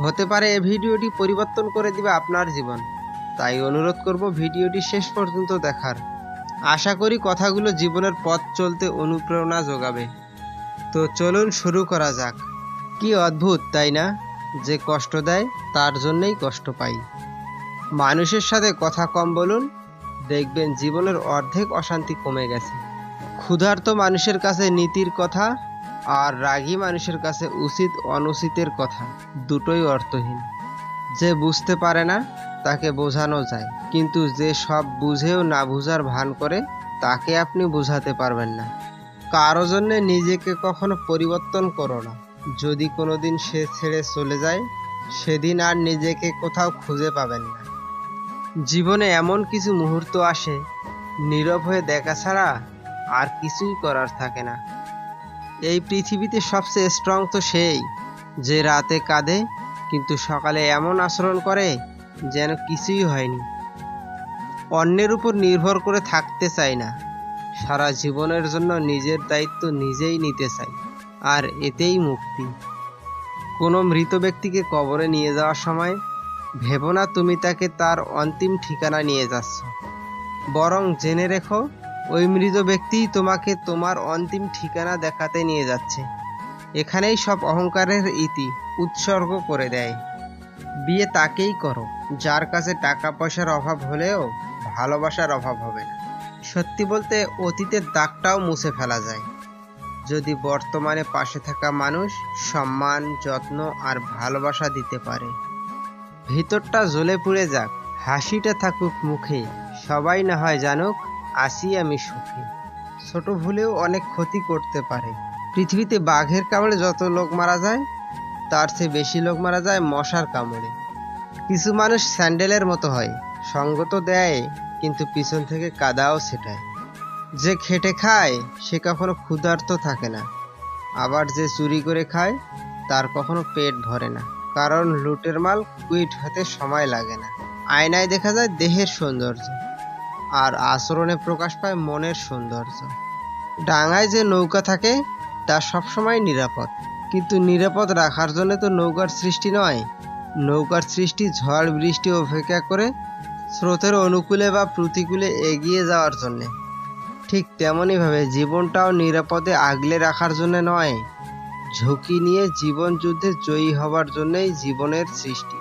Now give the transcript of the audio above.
হতে পারে এই ভিডিওটি পরিবর্তন করে দিবে আপনার জীবন। তাই অনুরোধ করব ভিডিওটি শেষ পর্যন্ত দেখার। আশা করি কথাগুলো জীবনের পথ চলতে অনুপ্রেরণা যোগাবে। তো চলুন শুরু করা যাক। কি অদ্ভুত, তাই না? যে কষ্ট দেয়, তার জন্যই কষ্ট পাই। মানুষের সাথে কথা কম বলুন, দেখবেন জীবনের অর্ধেক অশান্তি কমে গেছে। ক্ষুধার্ত মানুষের কাছে নীতির কথা আর রাগী মানুষের কাছে উচিত অনুচিতের কথা, দুটোই অর্থহীন। যে বুঝতে পারে না, তাকে বোঝানো যায়, কিন্তু যে সব বুঝেও না বুঝার ভান করে, তাকে আপনি বোঝাতে পারবেন না। কারও জন্যে নিজেকে কখনো পরিবর্তন করো না। যদি কোনো দিন সে ছেড়ে চলে যায়, সেদিন আর নিজেকে কোথাও খুঁজে পাবেন না। জীবনে এমন কিছু মুহূর্ত আসে, নীরব হয়ে দেখা ছাড়া আর কিছুই করার থাকে না। এই পৃথিবীতে সবচেয়ে স্ট্রং তো সেই, যে রাতে কাঁদে কিন্তু সকালে এমন আচরণ করে যেন কিছুই হয়নি। অন্যের উপর নির্ভর করে থাকতে চাই না, সারা জীবনের জন্য নিজের দায়িত্ব নিজেই নিতে চাই আর এতেই মুক্তি। কোনো মৃত ব্যক্তিকে কবরে নিয়ে যাওয়ার সময় ভেবো না তুমি তাকে তার অন্তিম ঠিকানা নিয়ে যাচ্ছ, বরং জেনে রেখো ওই মৃত ব্যক্তিই তোমাকে তোমার অন্তিম ঠিকানা দেখাতে নিয়ে যাচ্ছে। এখানেই সব অহংকারের ইতি উৎসর্গ করে দেয়। বিয়ে তাকেই করো, যার কাছে টাকা পয়সার অভাব হলেও ভালোবাসার অভাব হবে না। সত্যি বলতে অতীতের দাগটাও মুছে ফেলা যায়। যদি বর্তমানে পাশে থাকা মানুষ সম্মান, যত্ন আর ভালোবাসা দিতে পারে। ভিতরটা জ্বলে পুড়ে যাক, হাসিটা থাকুক মুখে, সবাই না হয় জানুক আসি আমি সুখে। ছোট ভুলেও অনেক ক্ষতি করতে পারে। পৃথিবীতে বাঘের কামড়ে যত লোক মারা যায়, তার চেয়ে বেশি লোক মারা যায় মশার কামড়ে। কিছু মানুষ স্যান্ডেলের মতো হয় সঙ্গ তো দেয়, কিন্তু পিছন থেকে কাদাও ছেটায়। যে খেটে খায়, সে কখনো ক্ষুধার্ত থাকে না। আবার যে চুরি করে খায়, তার কখনো পেট ভরে না। কারণ লুটের মাল কুইট হতে সময় লাগে না। আয়নায় দেখা যায় দেহের সৌন্দর্য। আর আচরণে প্রকাশ পায় মনের সৌন্দর্য। ডাঙায় যে নৌকা থাকে, তা সবসময় নিরাপদ। কিন্তু নিরাপদ রাখার জন্য তো নৌকার সৃষ্টি নয়। নৌকার সৃষ্টি ঝড়, বৃষ্টি অপেক্ষা করে স্রোতের অনুকূলে বা প্রতিকূলে এগিয়ে যাওয়ার জন্যে। ঠিক তেমনইভাবে জীবনটাও নিরাপদে আগলে রাখার জন্য নয়। ঝুঁকি নিয়ে জীবন যুদ্ধে জয়ী হবার জন্যই জীবনের সৃষ্টি।